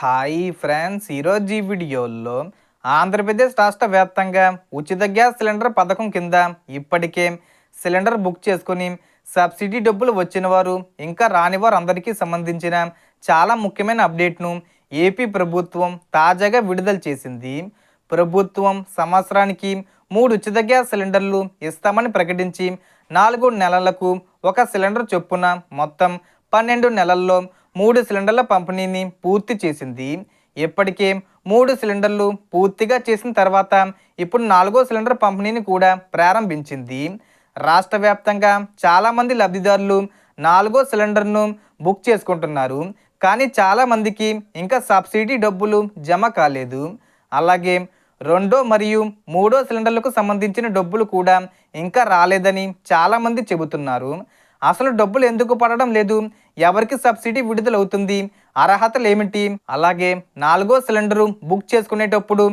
Hi friends. ఈరోజు ఈ వీడియోలో ఆంధ్రప్రదేశ్ రాష్ట్ర వ్యాప్తంగా ఉచిత గ్యాస్ సిలిండర్ పథకం కింద ఇప్పటికే సిలిండర్ బుక్ చేసుకుని సబ్సిడీ డబ్బులు వచ్చిన వారు ఇంకా రాని వారు అందరికీ సంబంధించిన చాలా ముఖ్యమైన అప్డేట్ను ఏపీ ప్రభుత్వం తాజాగా విడుదల చేసింది. ప్రభుత్వం సంవత్సరానికి మూడు ఉచిత గ్యాస్ సిలిండర్లు ఇస్తామని ప్రకటించి నాలుగు నెలలకు ఒక సిలిండర్ చొప్పున మొత్తం పన్నెండు నెలల్లో మూడు సిలిండర్ల పంపిణీని పూర్తి చేసింది. ఇప్పటికే మూడు సిలిండర్లు పూర్తిగా చేసిన తర్వాత ఇప్పుడు నాలుగో సిలిండర్ పంపిణీని కూడా ప్రారంభించింది. రాష్ట్ర వ్యాప్తంగా చాలామంది లబ్ధిదారులు నాలుగో సిలిండర్ను బుక్ చేసుకుంటున్నారు. కానీ చాలామందికి ఇంకా సబ్సిడీ డబ్బులు జమ కాలేదు. అలాగే రెండో మరియు మూడో సిలిండర్లకు సంబంధించిన డబ్బులు కూడా ఇంకా రాలేదని చాలామంది చెబుతున్నారు. అసలు డబ్బులు ఎందుకు పడడం లేదు? ఎవరికి సబ్సిడీ విడుదలవుతుంది? అర్హతలు ఏమిటి? అలాగే నాలుగో సిలిండరు బుక్ చేసుకునేటప్పుడు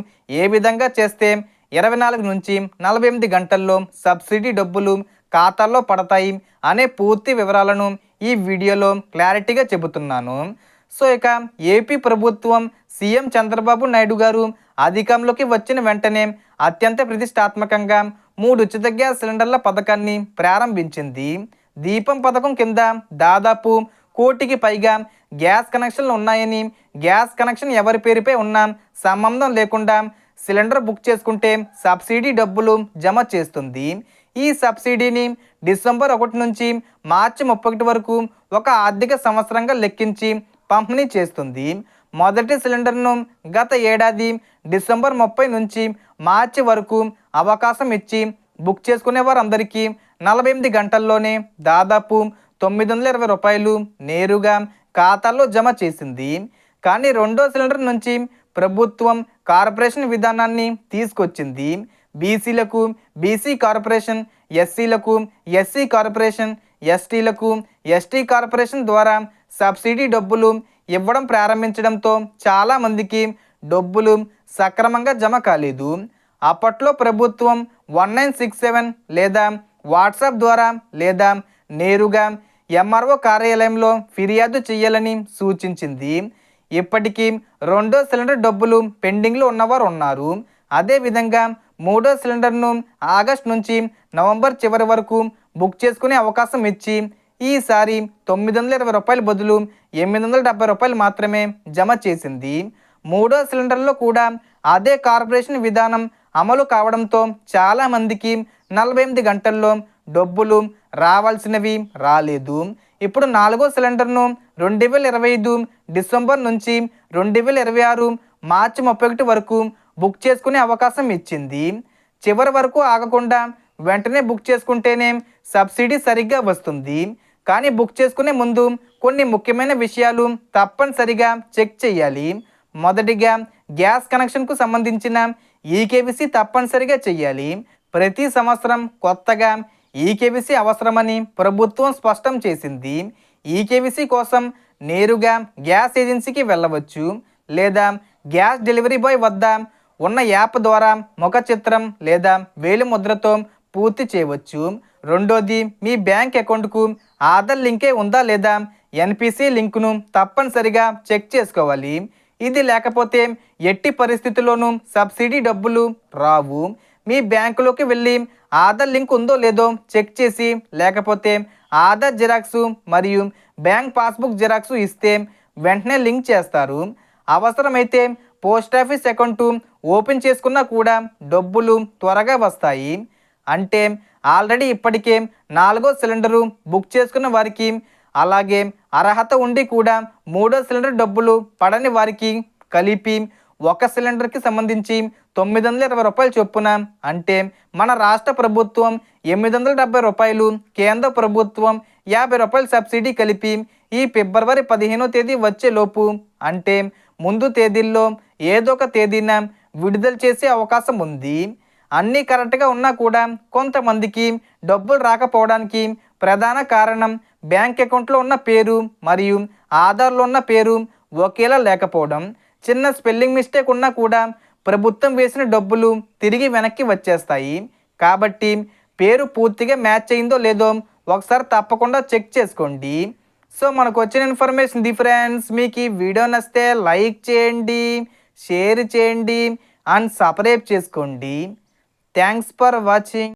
ఏ విధంగా చేస్తే ఇరవై నాలుగు నుంచి నలభై ఎనిమిది గంటల్లో సబ్సిడీ డబ్బులు ఖాతాల్లో పడతాయి అనే పూర్తి వివరాలను ఈ వీడియోలో క్లారిటీగా చెబుతున్నాను. సో ఇక ఏపీ ప్రభుత్వం సీఎం చంద్రబాబు నాయుడు గారు అధికంలోకి వచ్చిన వెంటనే అత్యంత ప్రతిష్టాత్మకంగా మూడు ఉచిత గ్యాస్ సిలిండర్ల పథకాన్ని ప్రారంభించింది. దీపం పథకం కింద దాదాపు కోటికి పైగా గ్యాస్ కనెక్షన్లు ఉన్నాయని గ్యాస్ కనెక్షన్ ఎవరి పేరుపై ఉన్నా సంబంధం లేకుండా సిలిండర్ బుక్ చేసుకుంటే సబ్సిడీ డబ్బులు జమ చేస్తుంది. ఈ సబ్సిడీని డిసెంబర్ ఒకటి నుంచి మార్చి ముప్పై వరకు ఒక ఆర్థిక సంవత్సరంగా లెక్కించి పంపిణీ చేస్తుంది. మొదటి సిలిండర్ను గత ఏడాది డిసెంబర్ ముప్పై నుంచి మార్చి వరకు అవకాశం ఇచ్చి బుక్ చేసుకునే వారందరికీ నలభై ఎనిమిది గంటల్లోనే దాదాపు తొమ్మిది వందల ఇరవై రూపాయలు నేరుగా ఖాతాల్లో జమ చేసింది. కానీ రెండో సిలిండర్ నుంచి ప్రభుత్వం కార్పొరేషన్ విధానాన్ని తీసుకొచ్చింది. బీసీలకు బీసీ కార్పొరేషన్ ఎస్సీలకు ఎస్సీ కార్పొరేషన్ ఎస్టీలకు ఎస్టీ కార్పొరేషన్ ద్వారా సబ్సిడీ డబ్బులు ఇవ్వడం ప్రారంభించడంతో చాలామందికి డబ్బులు సక్రమంగా జమ కాలేదు. అప్పట్లో ప్రభుత్వం వన్ నైన్ సిక్స్ సెవెన్ లేదా వాట్సాప్ ద్వారా లేదా నేరుగా ఎంఆర్ఓ కార్యాలయంలో ఫిర్యాదు చేయాలని సూచించింది. ఇప్పటికీ రెండో సిలిండర్ డబ్బులు పెండింగ్లో ఉన్నవారు ఉన్నారు. అదేవిధంగా మూడో సిలిండర్ను ఆగస్ట్ నుంచి నవంబర్ చివరి వరకు బుక్ చేసుకునే అవకాశం ఇచ్చి ఈసారి తొమ్మిది వందల ఇరవై రూపాయల బదులు ఎనిమిది వందల డెబ్బై రూపాయలు మాత్రమే జమ చేసింది. మూడో సిలిండర్లో కూడా అదే కార్పొరేషన్ విధానం అమలు కావడంతో చాలామందికి నలభై ఎనిమిది గంటల్లో డబ్బులు రావాల్సినవి రాలేదు. ఇప్పుడు నాలుగో సిలిండర్ను రెండు వేల ఇరవై ఐదు డిసెంబర్ నుంచి రెండు వేల ఇరవై ఆరు మార్చి ముప్పై ఒకటి వరకు బుక్ చేసుకునే అవకాశం ఇచ్చింది. చివరి వరకు ఆగకుండా వెంటనే బుక్ చేసుకుంటేనే సబ్సిడీ సరిగ్గా వస్తుంది. కానీ బుక్ చేసుకునే ముందు కొన్ని ముఖ్యమైన విషయాలు తప్పనిసరిగా చెక్ చేయాలి. మొదటిగా గ్యాస్ కనెక్షన్కు సంబంధించిన ఈకేబీసీ తప్పనిసరిగా చేయాలి. ప్రతి సంవత్సరం కొత్తగా ఈకేబీసీ అవసరమని ప్రభుత్వం స్పష్టం చేసింది. ఈకేబీసీ కోసం నేరుగా గ్యాస్ ఏజెన్సీకి వెళ్ళవచ్చు లేదా గ్యాస్ డెలివరీ బాయ్ వద్ద ఉన్న యాప్ ద్వారా ముఖ చిత్రం లేదా వేలి ముద్రతో పూర్తి చేయవచ్చు. రెండోది మీ బ్యాంక్ అకౌంట్కు ఆధార్ లింకే ఉందా లేదా ఎన్పిసి లింకును తప్పనిసరిగా చెక్ చేసుకోవాలి. ఇది లేకపోతే ఎట్టి పరిస్థితుల్లోనూ సబ్సిడీ డబ్బులు రావు. మీ బ్యాంకులోకి వెళ్ళి ఆధార్ లింక్ ఉందో లేదో చెక్ చేసి లేకపోతే ఆధార్ జిరాక్స్ మరియు బ్యాంక్ పాస్బుక్ జిరాక్స్ ఇస్తే వెంటనే లింక్ చేస్తారు. అవసరమైతే పోస్ట్ ఆఫీస్ అకౌంటు ఓపెన్ చేసుకున్నా కూడా డబ్బులు త్వరగా వస్తాయి. అంటే ఆల్రెడీ ఇప్పటికే నాలుగో సిలిండరు బుక్ చేసుకున్న వారికి అలాగే అర్హత ఉండి కూడా మూడో సిలిండర్ డబ్బులు పడని వారికి కలిపి ఒక సిలిండర్కి సంబంధించి తొమ్మిది వందల ఇరవై రూపాయలు చొప్పున. అంటే మన రాష్ట్ర ప్రభుత్వం ఎనిమిది వందల డెబ్బై రూపాయలు కేంద్ర ప్రభుత్వం యాభై రూపాయలు సబ్సిడీ కలిపి ఈ ఫిబ్రవరి పదిహేనో తేదీ వచ్చే లోపు అంటే ముందు తేదీల్లో ఏదో ఒక తేదీన విడుదల చేసే అవకాశం ఉంది. అన్నీ కరెక్ట్గా ఉన్నా కూడా కొంతమందికి డబ్బులు రాకపోవడానికి ప్రధాన కారణం బ్యాంక్ అకౌంట్లో ఉన్న పేరు మరియు ఆధార్లో ఉన్న పేరు ఒకేలా లేకపోవడం. చిన్న స్పెల్లింగ్ మిస్టేక్ ఉన్నా కూడా ప్రభుత్వం వేసిన డబ్బులు తిరిగి వెనక్కి వచ్చేస్తాయి. కాబట్టి పేరు పూర్తిగా మ్యాచ్ అయిందో లేదో ఒకసారి తప్పకుండా చెక్ చేసుకోండి. సో మనకు వచ్చిన ఇన్ఫర్మేషన్ ది ఫ్రెండ్స్ మీకు ఈ వీడియో నచ్చితే లైక్ చేయండి షేర్ చేయండి అండ్ సబ్స్క్రైబ్ చేసుకోండి. Thanks for watching.